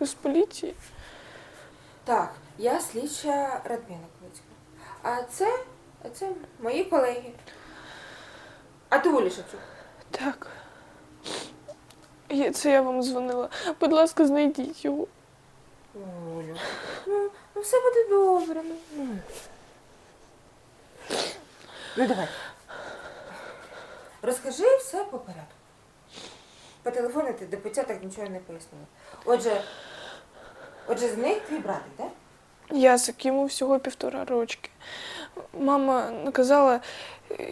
Ви з поліції? Так, я слідча Радміна Ковицька. А це, а це мої колеги. А ти Оля Шевчук. Так. Я, це я вам дзвонила. Будь ласка, знайдіть його. Олю. Ну, ну все буде добре. Ну, ну. ну давай. Розкажи все по порядку. По телефону до так нічого не пояснила. Отже, отже, з них твій братик, так? Ясик, йому всього півтора рочки. Мама наказала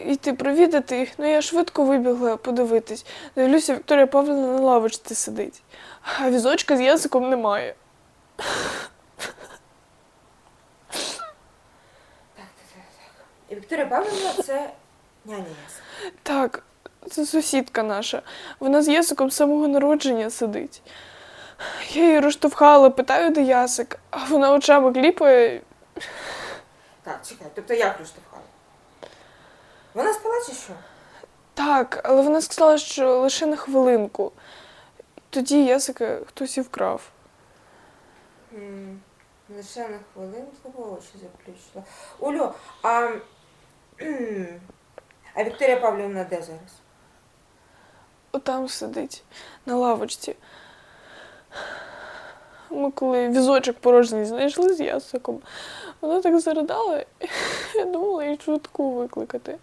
йти провідати їх, ну я швидко вибігла подивитись. Дивлюся, Вікторія Павлівна на лавочці сидить, а візочка з ясиком немає. Так, так, так, так. І Вікторія Павлівна це няня Яса. Це сусідка наша. Вона з ясиком з самого народження сидить. Я її розштовхала, питаю, де ясик, а вона очами кліпає. Так, чекай, тобто як розштовхала? Вона спала чи що? Так, але вона сказала, що лише на хвилинку. Тоді ясика хтось і вкрав. М, Лише на хвилинку очі заплющила. Олю, а, кхм, а Вікторія Павлівна де зараз? Отам сидить на лавочці. Ми коли візочок порожній знайшли з ясиком, вона так заридала, я думала їй швидку викликати.